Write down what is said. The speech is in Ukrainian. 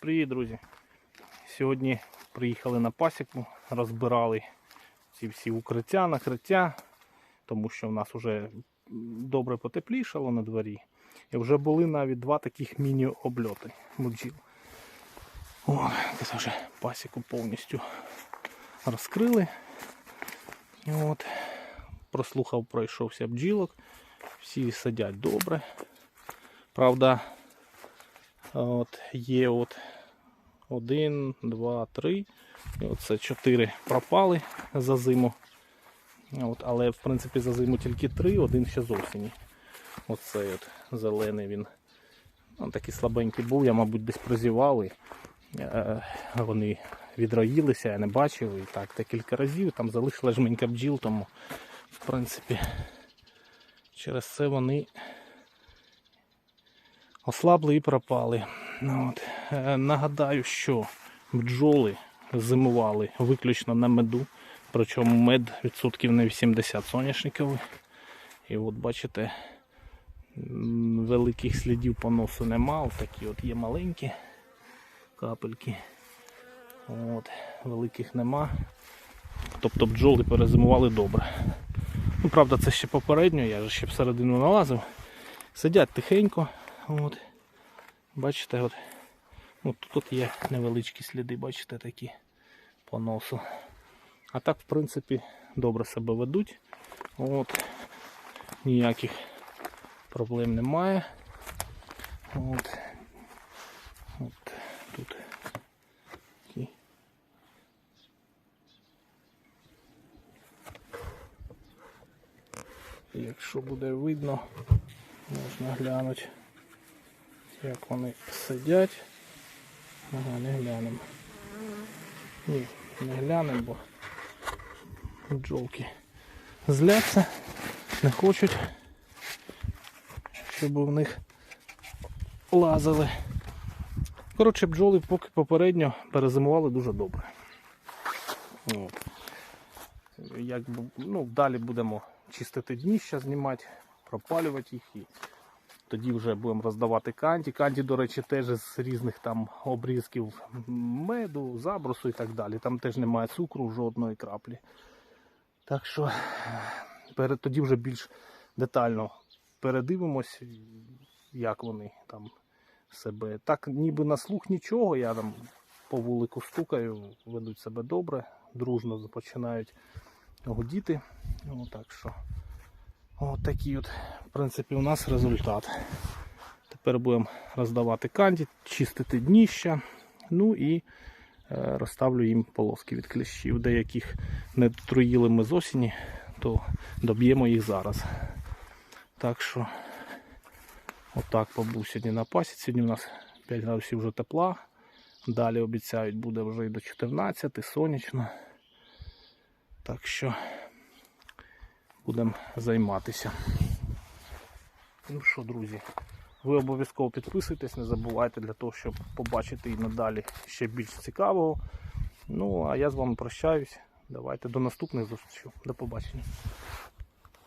Привіт, друзі! Сьогодні приїхали на пасіку, розбирали ці всі укриття, накриття, тому що в нас вже добре потеплішало на дворі. І вже були навіть два таких міні-обльоти бджіл. О, це вже пасіку повністю розкрили. І от, прослухав, пройшовся бджілок. Всі сидять добре. Правда, От, є от один, два, три. І оце чотири пропали за зиму. От, але в принципі за зиму тільки три, один ще з осені. Оцей от зелений він. Ну, такий слабенький був, я, мабуть, десь прозівали. Е, вони відроїлися, я не бачив. І так декілька разів. Там залишила жменька бджіл, тому в принципі через це вони ослабли і пропали. Ну, От. Е, Нагадаю, що бджоли зимували виключно на меду, причому мед відсотків на 80 соняшниковий. І от бачите, великих слідів поносу нема, от такі от є маленькі капельки. От, великих нема. Тобто бджоли перезимували добре. Ну, правда, це ще попередньо, я ж ще всередину налазив. Сидять тихенько. От. Бачите, от, от тут є невеличкі сліди, бачите, такі по носу. А так, в принципі, добре себе ведуть. От. Ніяких проблем немає. От. От тут. такі. Якщо буде видно, можна глянути як вони сидять. Ага, не глянемо. Ні, не глянемо, бо бджолки зляться, не хочуть, щоб в них лазили. Коротше, бджоли поки попередньо перезимували дуже добре. От. Як, ну, далі будемо чистити дніща, знімати, пропалювати їх і тоді вже будемо роздавати канді. Канді, до речі, теж з різних там обрізків меду, забросу і так далі. Там теж немає цукру, жодної краплі. Так що тоді вже більш детально передивимось, як вони там себе. Так ніби на слух нічого, я там по вулику стукаю, ведуть себе добре, дружно починають гудіти. Ну, так що. От такий от, в принципі, у нас результат. Тепер будемо роздавати канді, чистити дніща. Ну і е, розставлю їм полоски від кліщів. Деяких не дотруїли ми з осені, то доб'ємо їх зараз. Так що, отак побув сьогодні на пасі. Сьогодні у нас 5 градусів вже тепла. Далі обіцяють буде вже і до 14, сонячно. Так що будемо займатися. Ну що, друзі, ви обов'язково підписуйтесь, не забувайте для того, щоб побачити і надалі ще більш цікавого. Ну, а я з вами прощаюсь. Давайте до наступних зустрічей. До побачення.